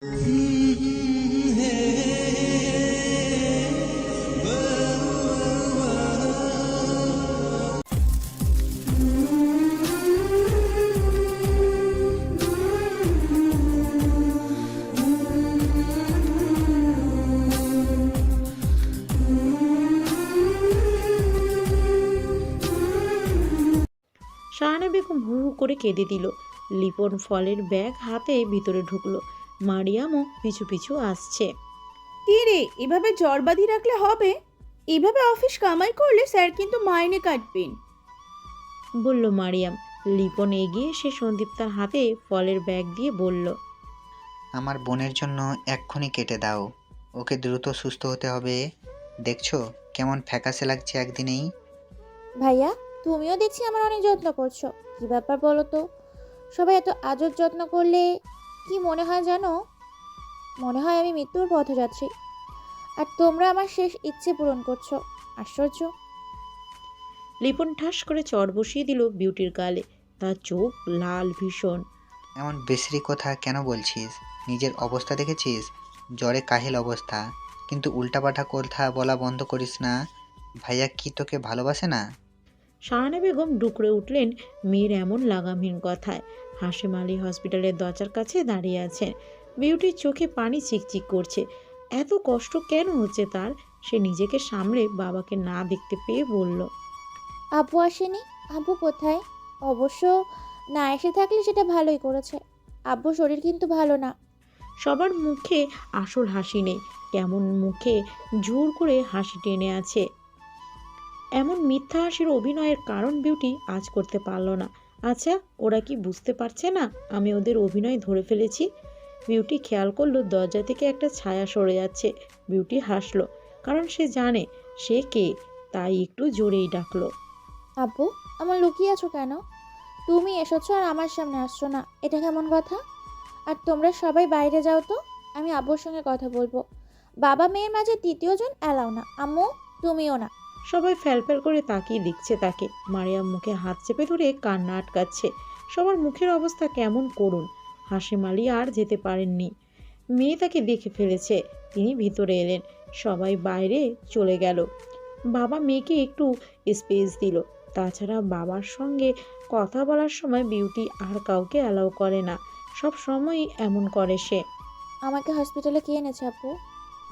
শাহানা বেগম হু হু করে কেঁদে দিল। লিপন ফলের ব্যাগ হাতে ভিতরে ঢুকলো। মারিয়ামও পিছু পিছু আসছে। কি রে এভাবে জ্বর বাঁধি রাখলে হবে? এভাবে অফিস কামাই করলে স্যার কিন্তু মাইনে কাটবেন। বলল মারিয়াম। লিপন এগিয়ে সে সন্দীপ তার হাতে ফলের ব্যাগ দিয়ে বলল আমার বোনের জন্য এক্ষুনি কেটে দাও। ওকে দ্রুত সুস্থ হতে হবে। দেখছ কেমন ফ্যাকাসে লাগছে একদিনেই? ভাইয়া তুমিও দেখছি আমার অনেক যত্ন করছ। কি ব্যাপার বলো তো? সবাই এত আজব যত্ন করলে কি মনে হয় জানো? মনে হয় আমি মৃত্যুর পথে যাচ্ছি। আর তোমরা আমার শেষ ইচ্ছে পূরণ করছ। আশ্চর্য। লিপন ঠাস করে চর বসিয়ে দিল বিউটির গালে। তার চোখ লাল ভীষণ। এমন বিশ্রী কথা কেন বলছিস? নিজের অবস্থা দেখেছিস? জ্বরে কাহিল অবস্থা। কিন্তু উল্টাপাল্টা কথা বলা বন্ধ করিস না। ভাইয়া কি তোকে ভালোবাসে না? শাহানা বেগম ডুকরে উঠলেন মেয়ের এমন লাগামহীন কথায়। হাসিম আলী হসপিটালের দরজার কাছে দাঁড়িয়ে আছেন বিউটির চোখে পানি চিকচিক করছে। এত কষ্ট কেন হচ্ছে তার? সে নিজেকে সামলে বাবাকে না দেখতে পেয়ে বলল আব্বু আসেনি? আব্বু কোথায়? অবশ্য না এসে থাকলে সেটা ভালোই করেছে। আব্বু শরীর কিন্তু ভালো না। সবার মুখে আসল হাসি নেই। কেমন মুখে জোর করে হাসি টেনে আছে। এমন মিথ্যা হাসির অভিনয়ের কারণ বিউটি আজ করতে পারল না। আচ্ছা ওরা কি বুঝতে পারছে না? আমি ওদের অভিনয় ধরে ফেলেছি। বিউটি খেয়াল করল, দরজা থেকে একটা ছায়া সরে যাচ্ছে। বিউটি হাসলো, কারণ সে জানে, সে কে? তাই একটু জোরেই ডাকলো। আব্বু, আমার লুকিয়ে আছো কেন? তুমি এসেছ আর আমার সামনে আসছো না, এটা কেমন কথা? আর তোমরা সবাই বাইরে যাও তো, আমি আব্বুর সঙ্গে কথা বলব। বাবা মেয়ের মাঝে তৃতীয়জন অ্যালাও না, আম্মু, তুমিও না। সবাই ফ্যালফ্যাল করে তাকিয়ে দেখছে তাকে। মারিয়াম মুখে হাত চেপে ধরে কান্না আটকাচ্ছে। সবার মুখের অবস্থা কেমন করুন? হাসিম আলী আর যেতে পারেননি। মেয়ে তাকে দেখে ফেলেছে। তিনি ভিতরে এলেন। সবাই বাইরে চলে গেল। বাবা মেয়েকে একটু স্পেস দিল। তাছাড়া বাবার সঙ্গে কথা বলার সময় বিউটি আর কাউকে অ্যালাউ করে না। সব সময়ই এমন করে সে। আমাকে হসপিটালে কে এনেছে আপু?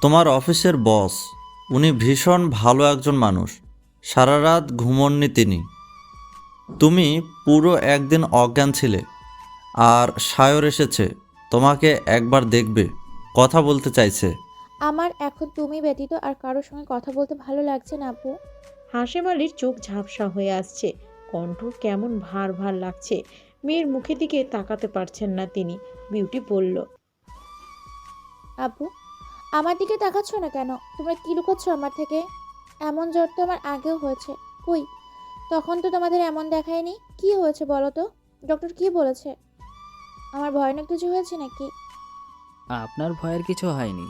তোমার অফিসের বস। উনি ভীষণ ভালো একজন মানুষ। সারা রাত ঘুমননি তিনি। তুমি পুরো একদিন অজ্ঞান ছিলে আর সায়র এসেছে তোমাকে একবার দেখবে কথা বলতে চাইছে। আমার এখন তুমি ব্যতীত আর কারোর সঙ্গে কথা বলতে ভালো লাগছে না আপু। হাসেম আলীর চোখ ঝাপসা হয়ে আসছে। কণ্ঠ কেমন ভার ভার লাগছে। মেয়ের মুখের দিকে তাকাতে পারছেন না তিনি। বিউটি বলল আব্বু আমার দিকে তাকাচ্ছ না কেন? তোমরা কি লুকোচ্ছ আমার থেকে? এমন জ্বর তো আমার আগেও হয়েছে। কই? তখন তো তোমাদের এমন দেখায়নি? কি হয়েছে বলো তো? ডক্টর কি বলেছে? আমার ভয়ানক কিছু হয়েছে নাকি? আপনার ভয়ের কিছু হয়নি।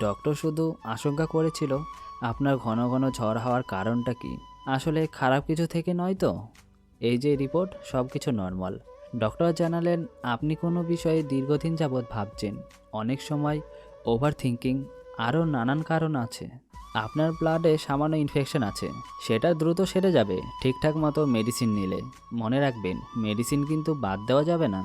ডক্টর শুধু আশঙ্কা করেছিল, আপনার ঘন ঘন ঝড় হওয়ার কারণটা কি? আসলে খারাপ কিছু থেকে নয় তো? এই যে রিপোর্ট সব কিছু নর্মাল। ডক্টর জানালেন, আপনি কোনো বিষয়ে দীর্ঘদিন যাবৎ ভাবছেন। অনেক সময় ওভার থিঙ্কিং আরও নানান কারণ আছে। আপনার ব্লাডে সামান্য ইনফেকশন আছে সেটা দ্রুত সেরে যাবে। ঠিকঠাক মতো মেডিসিন নিলে। মনে রাখবেন মেডিসিন কিন্তু বাদ দেওয়া যাবে না।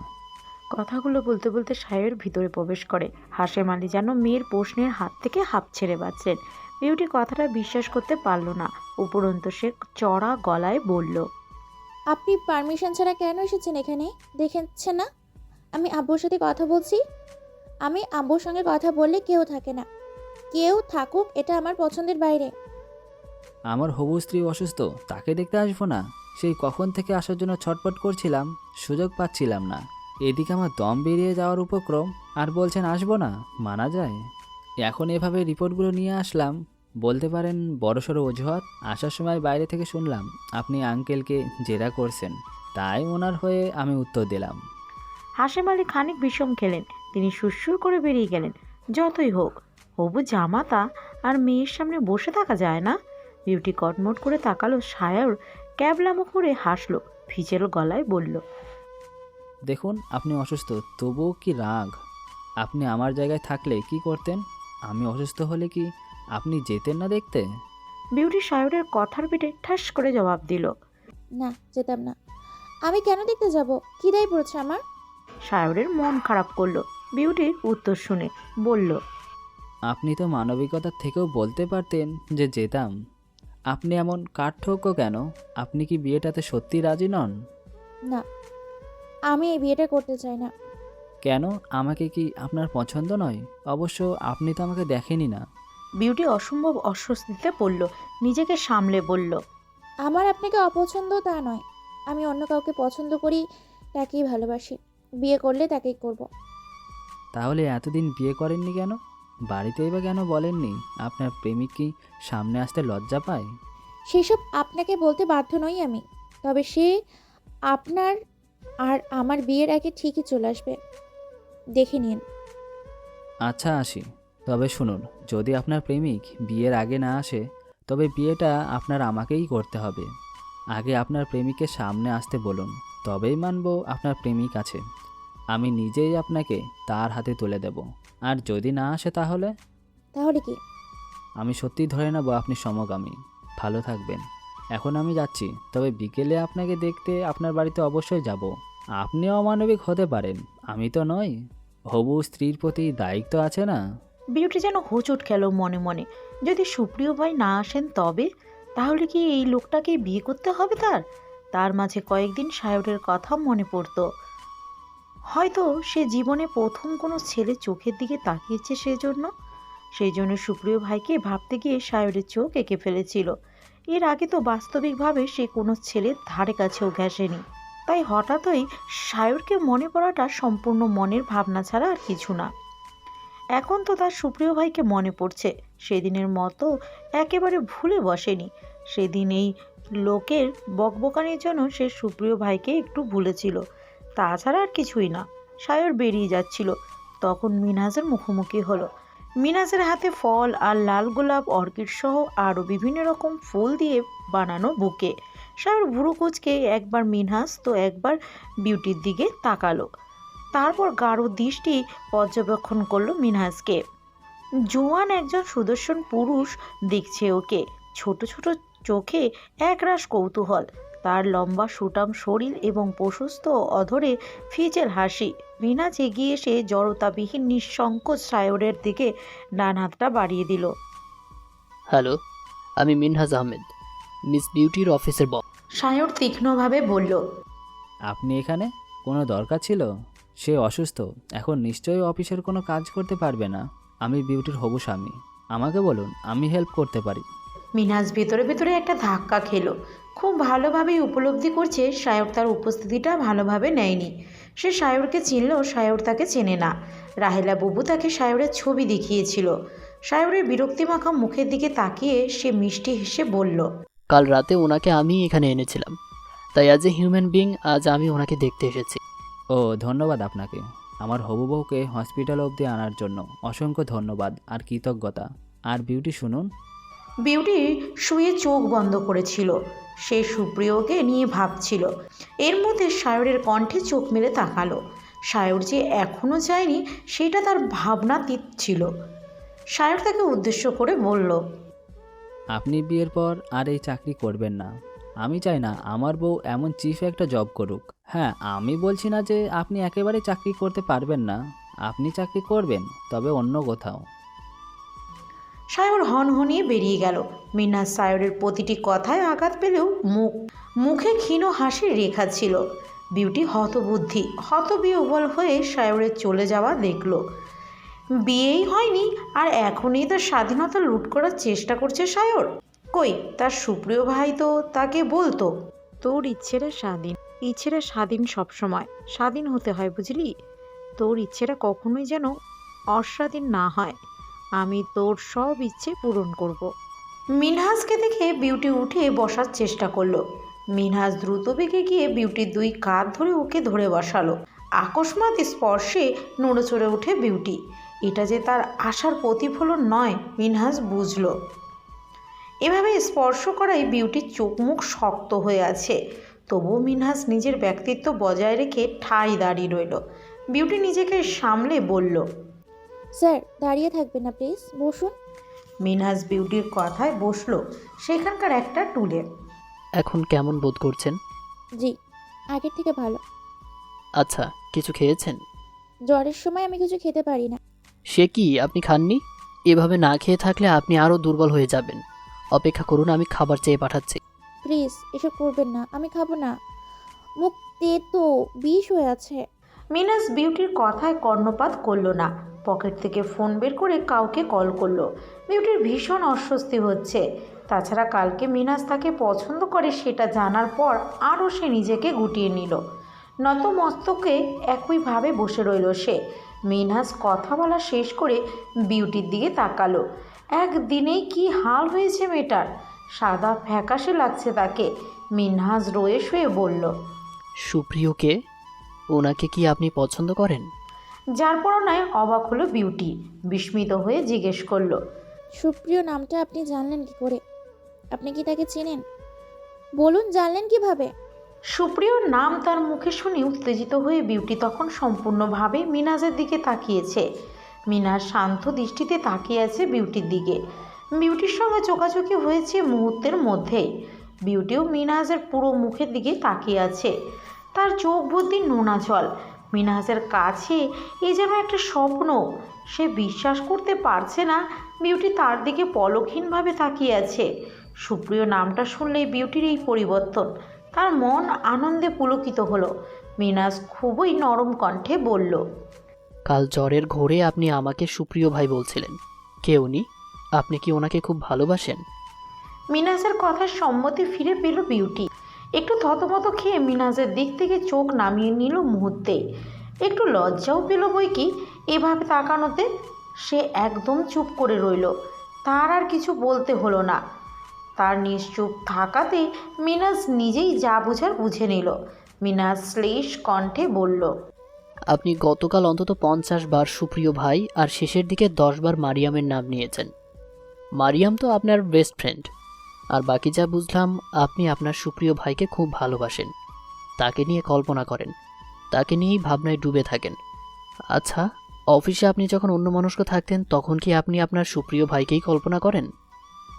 কথাগুলো বলতে বলতে সায়ের ভিতরে প্রবেশ করে। হাসেম আলী যেন মেয়ের প্রশ্নের হাত থেকে হাঁপ ছেড়ে বাঁচলেন বিউটি কথাটা বিশ্বাস করতে পারল না। উপরন্ত সে চড়া গলায় বলল আপনি পারমিশন ছাড়া কেন এসেছেন এখানে? দেখেছেন না আমি আব্বুর সাথে কথা বলছি। আমি আব্বুর সঙ্গে কথা বললে কেউ থাকে না। কেউ থাকুক এটা আমার পছন্দের বাইরে। আমার হবু স্ত্রী অসুস্থ তাকে দেখতে আসব না। সেই কখন থেকে আসার জন্য ছটপট করছিলাম সুযোগ পাচ্ছিলাম না। এদিকে আমার দম বেরিয়ে যাওয়ার উপক্রম আর বলছেন আসব না মানা যায়। এখন এভাবে রিপোর্টগুলো নিয়ে আসলাম বলতে পারেন বড়সড় অজুহাত আসার সময় বাইরে থেকে শুনলাম আপনি আঙ্কেলকে জেরা করছেন। তাই ওনার হয়ে আমি উত্তর দিলাম। হাসেম আলী খানিক বিষম খেলেন। তিনি সুরসুর করে বেরিয়ে গেলেন যতই হোক। হবু জামাতা আর মেয়ের সামনে বসে থাকা যায় না। বিউটি কটমট করে তাকালো সায়র ক্যাবলামো করে হাসলো ভিজেল গলায় বলল দেখুন আপনি অসুস্থ তবুও কি রাগ? আপনি আমার জায়গায় থাকলে কি করতেন? আমি অসুস্থ হলে কি আপনি যেতেন না দেখতে? বিউটি সায়রের কথার পিঠে ঠাস করে জবাব দিল না যেতাম না। আমি কেন দেখতে যাব? কি দায় পড়েছে আমার? সায়রের মন খারাপ করল বিউটির উত্তর শুনে বলল আপনি তো মানবিকতার থেকেও বলতে পারতেন যে যেতাম। আপনি এমন কাঠঠোক্য কেন? আপনি কি বিয়েটাতে সত্যি রাজি নন? না আমি এই বিয়েটা করতে চাই না। কেন? আমাকে কি আপনার পছন্দ নয়? অবশ্য আপনি তো আমাকে দেখেনি না। বিউটি অসম্ভব অস্বস্তিতে পড়ল নিজেকে সামলে বলল আমার আপনাকে অপছন্দ তা নয়। আমি অন্য কাউকে পছন্দ করি তাকেই ভালোবাসি। বিয়ে করলে তাকেই করব। তাহলে এতদিন বিয়ে করেননি কেন? বাড়িতেই বা কেন বলেননি? আপনার প্রেমিক কি সামনে আসতে লজ্জা পায়? সেসব আপনাকে বলতে বাধ্য নই আমি। তবে সে আপনার আর আমার বিয়ের আগে ঠিকই চলে আসবে। দেখে নিন। আচ্ছা আসি। তবে শুনুন যদি আপনার প্রেমিক বিয়ের আগে না আসে তবে বিয়েটা আপনার আমাকেই করতে হবে। আগে আপনার প্রেমিকের সামনে আসতে বলুন তবেই মানব আপনার প্রেমিক আছে। আমি নিজেই আপনাকে তার হাতে তুলে দেব। আর যদি না আসে তাহলে? তাহলে কি? আমি সত্যিই ধরে নেব আপনি সমগামী। ভালো থাকবেন। এখন আমি যাচ্ছি তবে বিকেলে আপনাকে দেখতে আপনার বাড়িতে অবশ্যই যাব। আপনি অমানবিক হতে পারেন আমি তো নই। হবু স্ত্রীর প্রতি দায়িত্ব আছে না? বিউটি যেন হোঁচট খেল মনে মনে। যদি সুপ্রিয় ভাই না আসেন তবে? তাহলে কি এই লোকটাকে বিয়ে করতে হবে তার? তার মাঝে কয়েকদিন সায়রের কথা মনে পড়তো। হয়তো সে জীবনে প্রথম কোনো ছেলে চোখের দিকে তাকিয়েছে সেজন্য। সেই জন্য সুপ্রিয় ভাইকে ভাবতে গিয়ে সায়রের চোখ এঁকে ফেলেছিল। এর আগে তো বাস্তবিকভাবে সে কোনো ছেলের ধারে কাছেও ঘেসেনি তাই হঠাৎই সায়রকে মনে পড়াটা সম্পূর্ণ মনের ভাবনা ছাড়া আর কিছু না। এখন তো তার সুপ্রিয় ভাইকে মনে পড়ছে। সেদিনের মতো একেবারে ভুলে বসেনি। সেদিন এই লোকের বকবকানির জন্য সে সুপ্রিয় ভাইকে একটু ভুলেছিল। তাছাড়া আর কিছুই না। সায়র বেরিয়ে যাচ্ছিল। তখন মিনাজের মুখোমুখি হলো। মিনাজের হাতে ফল আর লাল গোলাপ, অর্কিড সহ আরও বিভিন্ন রকম ফুল দিয়ে বানানো বুকে। সায়র ভুরু কুচকে একবার মিনহাস তো একবার বিউটির দিকে তাকালো। তারপর গাঢ় দৃষ্টি পর্যবেক্ষণ করল মিনহাসকে জোয়ান একজন সুদর্শন পুরুষ দেখছে ওকে। ছোট ছোট চোখে একরাশ কৌতূহল। তার লম্বা সুটাম শরীর এবং প্রশস্ত অধরে ফিচেল হাসি। মিনাজ এগিয়ে এসে জড়তাবিহীন নিঃসংকোচ সায়রের দিকে ডান হাতটা বাড়িয়ে দিল। হ্যালো আমি মিনহাজ আহমেদ মিস বিউটির অফিসের বস সায়র তীক্ষ্ণভাবে বলল আপনি এখানে? কোনো দরকার ছিল? সে অসুস্থ এখন নিশ্চয়ই অফিসের কোনো কাজ করতে পারবে না। আমি বিউটির হবু স্বামী। আমাকে বলুন আমি হেল্প করতে পারি। মিনাজ ভেতরে ভেতরে একটা ধাক্কা খেলো। খুব ভালোভাবেই উপলব্ধি করছে সায়র তার উপস্থিতিটা ভালোভাবে নেয়নি। সে সায়রকে চিনলেও সায়র তাকে চেনে না। রাহেলা বুবু তাকে সায়রের ছবি দেখিয়েছিল। সায়রের বিরক্তিমাখা মুখের দিকে তাকিয়ে সে মিষ্টি হেসে বলল কাল রাতে ওনাকে আমি এখানে এনেছিলাম। তাই অ্যাজ এ হিউম্যান বিং আজ আমি ওনাকে দেখতে এসেছি। ও ধন্যবাদ আপনাকে। আমার হবু বউকে হসপিটাল অবধি আনার জন্য অসংখ্য ধন্যবাদ আর কৃতজ্ঞতা। আর বিউটি শুনুন। বিউটি শুয়ে চোখ বন্ধ করেছিল। সে সুপ্রিয়কে নিয়ে ভাবছিল। এর মধ্যে সায়রের কণ্ঠে চোখ মেলে তাকালো। সায়র যে এখনও যায়নি, সেটা তার ভাবনাতীত ছিল সায়র তাকে উদ্দেশ্য করে বলল, আপনি বিয়ের পর আর এই চাকরি করবেন না। আমি চাই না আমার বউ এমন চিফ একটা জব করুক। হ্যাঁ আমি বলছি না যে আপনি একেবারে চাকরি করতে পারবেন না। আপনি চাকরি করবেন, তবে অন্য কোথাও। সায়র হনহনিয়ে বেরিয়ে গেল। মিনাজ সায়রের প্রতিটি কথায় আঘাত পেলেও মুখ, মুখে ক্ষীণ হাসির রেখা ছিল। বিউটি হতবুদ্ধি হতবিহ্বল হয়ে সায়রের চলে যাওয়া দেখল। বিয়েই হয়নি, আর এখনই তার স্বাধীনতা লুট করার চেষ্টা করছে সায়র। কই, তার সুপ্রিয় ভাই তো তাকে বলতো, তোর ইচ্ছেরা স্বাধীন ইচ্ছেরা স্বাধীন সবসময়, স্বাধীন হতে হয় বুঝলি? তোর ইচ্ছেরা কখনোই যেন অস্বাধীন না হয়। আমি তোর সব ইচ্ছে পূরণ করব। মিনহাজকে দেখে বিউটি উঠে বসার চেষ্টা করল। মিনহাজ দ্রুত বেগে গিয়ে বিউটির দুই কাঁধ ধরে ওকে ধরে বসালো। আকস্মাত স্পর্শে নড়ে চড়ে উঠে বিউটি। এটা যে তার আশার প্রতিফলন নয় মিনহাজ বুঝলো। এভাবে স্পর্শ করাই বিউটির চোখ মুখ শক্ত হয়ে আছে। তবুও মিনহাজ নিজের ব্যক্তিত্ব বজায় রেখে ঠাই দাঁড়িয়ে রইল। বিউটি নিজেকে সামলে বলল স্যার দাঁড়িয়ে থাকবেন না প্লিজ। বসুন। মিনহাজ বিউটির কথায় বসল সেখানকার একটা টুলে। এখন কেমন বোধ করছেন? জি আগের থেকে ভালো। আচ্ছা কিছু খেয়েছেন? জ্বরের সময় আমি কিছু খেতে পারি না। সে কি আপনি খাননি? এভাবে না খেয়ে থাকলে আপনি আরও দুর্বল হয়ে যাবেন। অপেক্ষা করুন আমি খাবার চেয়ে পাঠাচ্ছি। প্লিজ এসব করবেন না আমি খাব না। মুখ তো বিষ হয়ে আছে। মিনাস বিউটির কথায় কর্ণপাত করল না। পকেট থেকে ফোন বের করে কাউকে কল করল। বিউটির ভীষণ অস্বস্তি হচ্ছে। তাছাড়া কালকে মিনাস তাকে পছন্দ করে সেটা জানার পর আরও সে নিজেকে গুটিয়ে নিল। নত মস্তকে একইভাবে বসে রইল সে। মিনহাস কথা বলা শেষ করে বিউটির দিকে তাকালো। একদিনেই কি হাল হয়েছে মেয়েটার? সাদা ফ্যাকাশে লাগছে তাকে। মিনহাস রয়ে শুয়ে বলল, সুপ্রিয়কে? ওনাকে কি আপনি পছন্দ করেন? যার পরনায় অবাক হলো বিউটি বিস্মিত হয়ে জিজ্ঞেস করল সুপ্রিয় নামটা আপনি জানলেন কি করে? আপনি কি তাকে চেনেন? বলুন জানলেন কীভাবে? সুপ্রিয়র নাম তার মুখে শুনে উত্তেজিত হয়ে বিউটি তখন সম্পূর্ণভাবে মিনাজের দিকে তাকিয়েছে। মিনাজ শান্ত দৃষ্টিতে তাকিয়ে আছে বিউটির দিকে। বিউটির সঙ্গে চোখাচোখি হয়েছে মুহূর্তের মধ্যেই বিউটিও মিনাজের পুরো মুখের দিকে তাকিয়ে আছে। তার চোখ বুদ্ধি নোনা জল মিনাজের কাছে এ যেন একটা স্বপ্ন। সে বিশ্বাস করতে পারছে না বিউটি তার দিকে পলকহীনভাবে তাকিয়ে আছে। সুপ্রিয় নামটা শুনলেই বিউটির এই পরিবর্তন তার মন আনন্দে পুলকিত হলো। মিনাজ খুবই নরম কণ্ঠে বলল কাল জ্বরের ঘোরে আপনি আমাকে সুপ্রিয় ভাই বলছিলেন। কে উনি? আপনি কি ওনাকে খুব ভালোবাসেন? মিনাজের কথার সম্মতি ফিরে পেল বিউটি। একটু থতমত খেয়ে মিনাজের দিক থেকে চোখ নামিয়ে নিল মুহূর্তে। একটু লজ্জাও পেল বই কি এভাবে তাকানোতে সে একদম চুপ করে রইল। তার আর কিছু বলতে হলো না। তার নিশ্চুপ থাকাতে মিনাজ নিজেই যা বুঝার বুঝে নিল। মিনাজ শ্লেষ কণ্ঠে বলল, আপনি গতকাল অন্তত পঞ্চাশ বার সুপ্রিয় ভাই আর শেষের দিকে দশ বার মারিয়ামের নাম নিয়েছেন। মারিয়াম তো আপনার বেস্ট ফ্রেন্ড আর বাকি যা বুঝলাম আপনি আপনার সুপ্রিয় ভাইকে খুব ভালোবাসেন। তাকে নিয়ে কল্পনা করেন। তাকে নিয়েই ভাবনায় ডুবে থাকেন। আচ্ছা অফিসে আপনি যখন অন্য মানুষকে থাকতেন তখন কি আপনি আপনার সুপ্রিয় ভাইকেই কল্পনা করেন?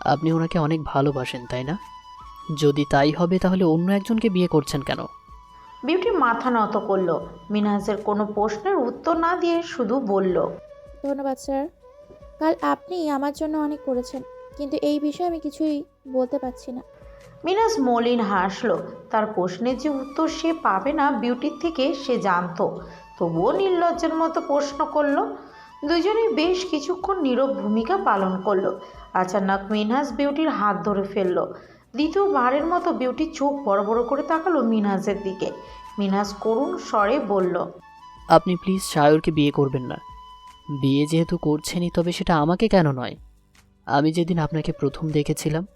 আপনি ওনাকে অনেক ভালোবাসেন তাই না? যদি তাই হবে তাহলে অন্য একজনকে বিয়ে করছেন কেন? বিউটি মাথা নত করল। মিনাজের কোনো প্রশ্নের উত্তর না দিয়ে শুধু বলল ধন্যবাদ স্যার। কাল আপনি আমার জন্য অনেক করেছেন। কিন্তু এই বিষয়ে আমি কিছুই বলতে পারছি না। মিনাজ মলিন হাসলো। তার প্রশ্নের যে উত্তর সে পাবে না বিউটির থেকে সে জানতো। তবুও নির্লজ্জের মতো প্রশ্ন করল। দুজনেই বেশ কিছুক্ষণ নীরব ভূমিকা পালন করল। আচানক মিনহাজ বিউটির হাত ধরে ফেলল। দ্বিতীয়বারের মতো বিউটি চোখ বড় বড় করে তাকালো মিনহাজের দিকে। মিনহাজ করুণ স্বরে বলল আপনি প্লিজ সায়রকে বিয়ে করবেন না। বিয়ে যেহেতু করছেনই তবে সেটা আমাকে কেন নয়? আমি যেদিন আপনাকে প্রথম দেখেছিলাম,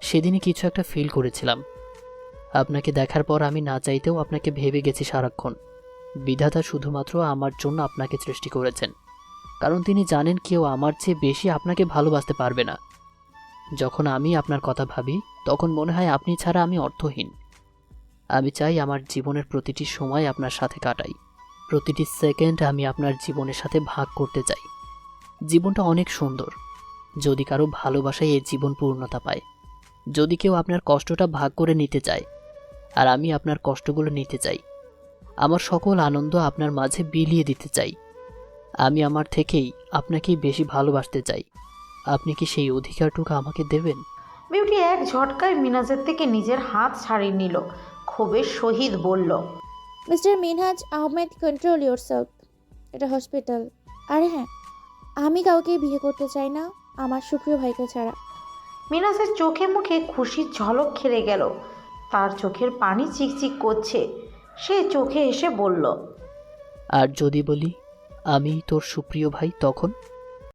সেদিনই কিছু একটা ফিল করেছিলাম। আপনাকে দেখার পর আমি না চাইতেও আপনাকে ভেবে গেছি সারাক্ষণ। বিধাতা শুধুমাত্র আমার জন্য আপনাকে সৃষ্টি করেছেন। কারণ তিনি জানেন কেউ আমার চেয়ে বেশি আপনাকে ভালোবাসতে পারবে না। যখন আমি আপনার কথা ভাবি, তখন মনে হয় আপনি ছাড়া আমি অর্থহীন। আমি চাই আমার জীবনের প্রতিটি সময় আপনার সাথে কাটাই। প্রতিটি সেকেন্ড আমি আপনার জীবনের সাথে ভাগ করতে চাই। জীবনটা অনেক সুন্দর। যদি কারও ভালোবাসায় এর জীবন পূর্ণতা পায় যদি কেউ আপনার কষ্টটা ভাগ করে নিতে চায় আর আমি আপনার কষ্টগুলো নিতে চাই আমার সকল আনন্দ আপনার মাঝে বিলিয়ে দিতে চাই আমি আমার থেকেই আপনাকেই বেশি ভালোবাসতে চাই। আপনি কি সেই অধিকারটুকু আমাকে দেবেন? বিউটি এক ঝটকায় মিনাজের থেকে নিজের হাত ছাড়িয়ে নিল ক্ষোভের শহীদ বলল mister Minhaj Ahmed control your এটা হসপিটাল আরে হ্যাঁ আমি কাউকে বিয়ে করতে চাই না। আমার সুপ্রিয় ভাইকে ছাড়া। মিনাসের চোখে মুখে খুশির ঝলক খেলে গেল। তার চোখের পানি চিকচিক করছে। সে চোখে এসে বলল আর যদি বলি আমি তোর সুপ্রিয় ভাই তখন?